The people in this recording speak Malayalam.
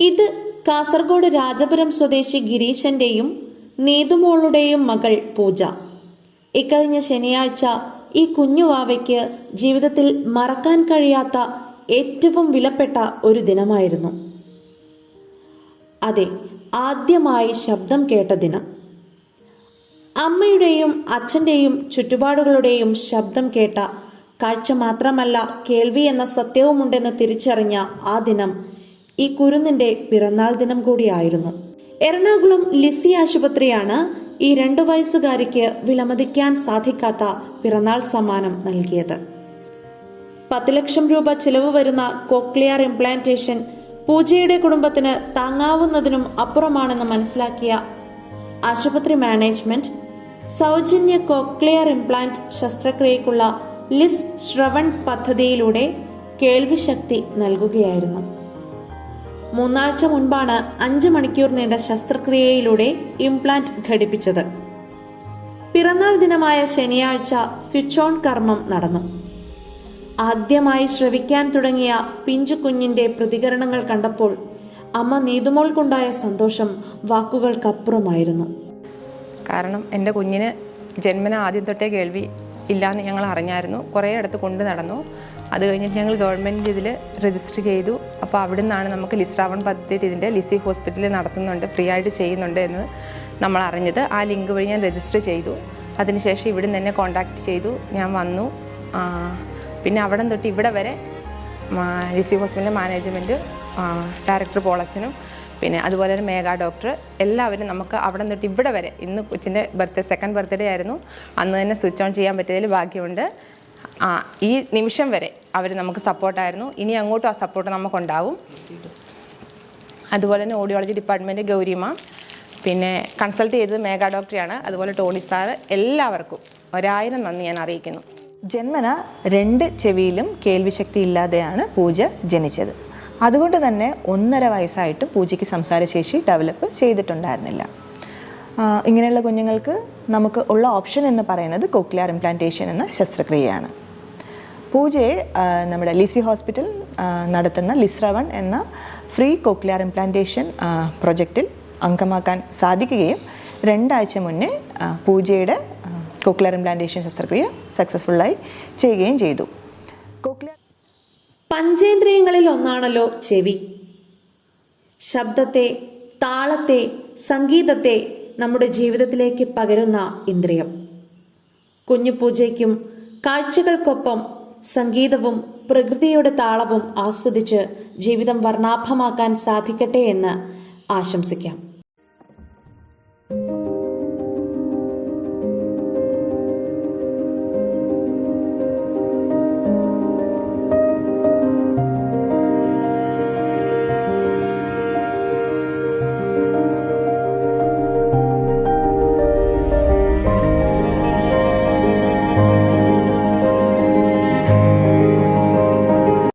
ഇത് കാസർഗോഡ് രാജപുരം സ്വദേശി ഗിരീശന്റെയും നീതുമോളുടെയും മകൾ പൂജ. ഇക്കഴിഞ്ഞ ശനിയാഴ്ച ഈ കുഞ്ഞുവാവയ്ക്ക് ജീവിതത്തിൽ മറക്കാൻ കഴിയാത്ത ഏറ്റവും വിലപ്പെട്ട ഒരു ദിനമായിരുന്നു. അതെ ആദ്യമായി ശബ്ദം കേട്ട ദിനം. അമ്മയുടെയും അച്ഛന്റെയും ചുറ്റുപാടുകളുടെയും ശബ്ദം കേട്ട കാഴ്ച മാത്രമല്ല കേൾവി എന്ന സത്യവുമുണ്ടെന്ന് തിരിച്ചറിഞ്ഞ ആ ദിനം ഈ കുരുന്നിന്റെ പിറന്നാൾ ദിനം കൂടിയായിരുന്നു. എറണാകുളം ലിസി ആശുപത്രിയാണ് ഈ രണ്ടു വയസ്സുകാരിക്ക് വിലമതിക്കാൻ സാധിക്കാത്ത പിറന്നാൾ സമ്മാനം നൽകിയത്. പത്ത് ലക്ഷം രൂപ ചിലവ് വരുന്ന കോക്ലിയർ ഇംപ്ലാന്റേഷൻ പൂജയുടെ കുടുംബത്തിന് താങ്ങാവുന്നതിനും അപ്പുറമാണെന്ന് മനസ്സിലാക്കിയ ആശുപത്രി മാനേജ്മെന്റ് സൗജന്യ കോക്ലിയർ ഇംപ്ലാന്റ് ശസ്ത്രക്രിയയ്ക്കുള്ള ലിസ് ശ്രവൺ പദ്ധതിയിലൂടെ കേൾവിശക്തി നൽകുകയായിരുന്നു. മൂന്നാഴ്ച മുൻപാണ് അഞ്ച് മണിക്കൂർ നീണ്ട ശസ്ത്രക്രിയയിലൂടെ ഇംപ്ലാന്റ് ഘടിപ്പിച്ചത്. പിറന്നാൾ ദിനമായ ശനിയാഴ്ച സ്വിച്ച് ഓൺ കർമ്മം നടന്നു. ആദ്യമായി ശ്രവിക്കാൻ തുടങ്ങിയ പിഞ്ചു കുഞ്ഞിന്റെ പ്രതികരണങ്ങൾ കണ്ടപ്പോൾ അമ്മ നീതുമോൾക്കുണ്ടായ സന്തോഷം വാക്കുകൾക്കപ്പുറമായിരുന്നു. കാരണം എന്റെ കുഞ്ഞിന് ജന്മന ആദ്യം തൊട്ടേ കേൾവി ഇല്ലയെന്ന് ഞങ്ങൾ അറിഞ്ഞായിരുന്നു. കുറേ അടുത്ത് കൊണ്ട് നടന്നു. അത് കഴിഞ്ഞിട്ട് ഞങ്ങൾ ഗവൺമെന്റ് ഇതിൽ രജിസ്റ്റർ ചെയ്തു. അപ്പോൾ അവിടെ നിന്നാണ് നമുക്ക് ലിസ്ട്രാവൺ പദ്ധതി ഇതിന്റെ ലിസി ഹോസ്പിറ്റലിൽ നടത്തുന്നുണ്ട് ഫ്രീ ആയിട്ട് ചെയ്യുന്നുണ്ട് എന്ന് നമ്മൾ അറിഞ്ഞത് ആ ലിങ്ക് വഴി ഞാൻ രജിസ്റ്റർ ചെയ്തു. അതിനുശേഷം ഇവിടെ നിന്ന് എന്നെ കോൺടാക്റ്റ് ചെയ്തു. ഞാൻ വന്നു. പിന്നെ അവിടെ തൊട്ട് ഇവിടെ വരെ ലിസി ഹോസ്പിറ്റലിന്റെ മാനേജ്മെന്റ് ഡയറക്ടർ പോളച്ചനും പിന്നെ അതുപോലെ തന്നെ മേഘ ഡോക്ടർ. എല്ലാവരും നമുക്ക് അവിടെ നിന്നിട്ട് ഇവിടെ വരെ ഇന്ന് കൊച്ചിന്റെ ബർത്ത്ഡേ സെക്കൻഡ് ബർത്ത്ഡേ ആയിരുന്നു. അന്ന് തന്നെ സ്വിച്ച് ഓൺ ചെയ്യാൻ പറ്റിയതിൽ ഭാഗ്യമുണ്ട്. ആ ഈ നിമിഷം വരെ അവർ നമുക്ക് സപ്പോർട്ടായിരുന്നു ഇനി അങ്ങോട്ടും ആ സപ്പോർട്ട് നമുക്കുണ്ടാവും. അതുപോലെ തന്നെ ഓഡിയോളജി ഡിപ്പാർട്ട്മെന്റ് ഗൗരിമ പിന്നെ കൺസൾട്ട് ചെയ്തത് മേഘ ഡോക്ടറെയാണ് അതുപോലെ ടോണി സാർ എല്ലാവർക്കും ഒരായിരം നന്ദി ഞാൻ അറിയിക്കുന്നു. ജന്മന രണ്ട് ചെവിയിലും കേൾവിശക്തി ഇല്ലാതെയാണ് പൂജ ജനിച്ചത്. അതുകൊണ്ട് തന്നെ ഒന്നര വയസ്സായിട്ടും പൂജയ്ക്ക് സംസാരശേഷി ഡെവലപ്പ് ചെയ്തിട്ടുണ്ടായിരുന്നില്ല. ഇങ്ങനെയുള്ള കുഞ്ഞുങ്ങൾക്ക് നമുക്ക് ഉള്ള ഓപ്ഷൻ എന്ന് പറയുന്നത് കോക്ലിയർ ഇംപ്ലാന്റേഷൻ എന്ന ശസ്ത്രക്രിയയാണ്. പൂജയെ നമ്മുടെ ലിസി ഹോസ്പിറ്റൽ നടത്തുന്ന ലിസ്രവൺ എന്ന ഫ്രീ കോക്ലിയർ ഇംപ്ലാന്റേഷൻ പ്രൊജക്റ്റിൽ അംഗമാക്കാൻ സാധിക്കുകയും രണ്ടാഴ്ച മുന്നേ പൂജയുടെ കോക്ലിയർ ഇംപ്ലാന്റേഷൻ ശസ്ത്രക്രിയ സക്സസ്ഫുള്ളായി ചെയ്യുകയും ചെയ്തു. കോക്ലിയർ പഞ്ചേന്ദ്രിയങ്ങളിൽ ഒന്നാണല്ലോ ചെവി. ശബ്ദത്തെ താളത്തെ സംഗീതത്തെ നമ്മുടെ ജീവിതത്തിലേക്ക് പകരുന്ന ഇന്ദ്രിയം. കുഞ്ഞു പൂജയ്ക്കും കാഴ്ചകൾക്കൊപ്പം സംഗീതവും പ്രകൃതിയുടെ താളവും ആസ്വദിച്ച് ജീവിതം വർണാഭമാക്കാൻ സാധിക്കട്ടെ എന്ന് ആശംസിക്കാം.